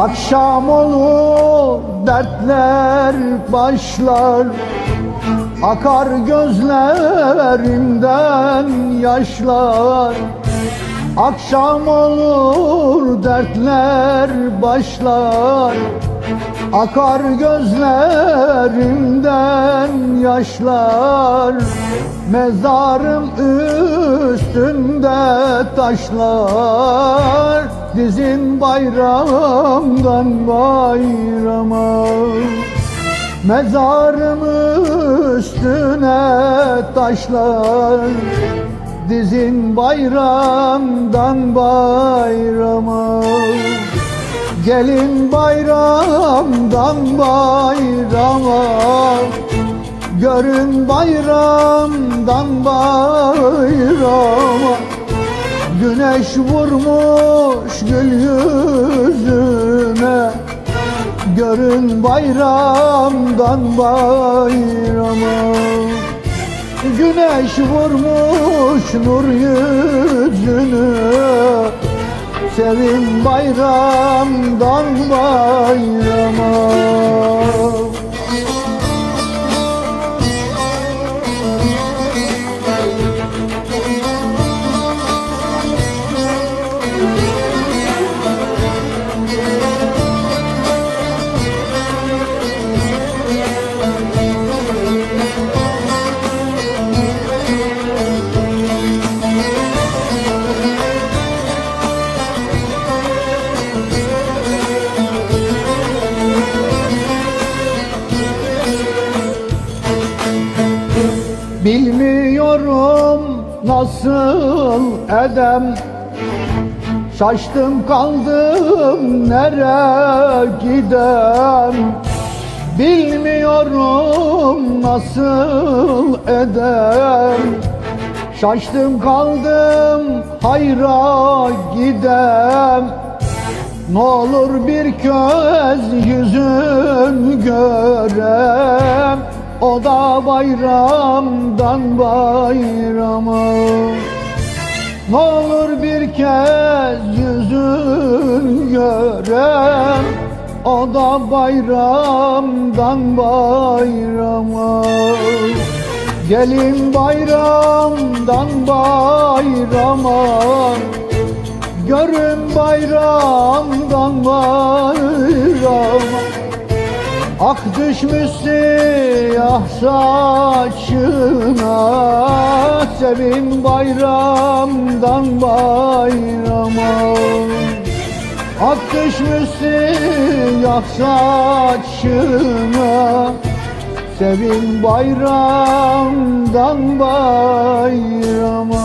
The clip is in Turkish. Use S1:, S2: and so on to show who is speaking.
S1: Akşam olur dertler başlar. Akar gözlerimden yaşlar. Akşam olur dertler başlar. Akar gözlerimden yaşlar. Mezarım üstünde taşlar Dizin bayramdan bayrama. Mezarım üstüne taşlar. Dizin bayramdan bayrama. Gelin bayramdan bayrama. Görün bayramdan bayrama Güneş vurmuş gül yüzüne Görün bayramdan bayrama Güneş vurmuş nur yüzünü. Sevin bayramdan bayrama Bilmiyorum nasıl edem. Şaştım kaldım nereye gidem. Bilmiyorum nasıl edem. Şaştım kaldım hayra gidem. Ne olur bir köz yüzün görem O da bayramdan bayrama. Ne olur bir kez yüzün görem O da bayramdan bayrama. Gelin bayramdan bayrama Görün Ak düşmüş siyah saçına Sevin bayramdan bayrama. Ak düşmüş siyah saçına Sevin bayramdan bayrama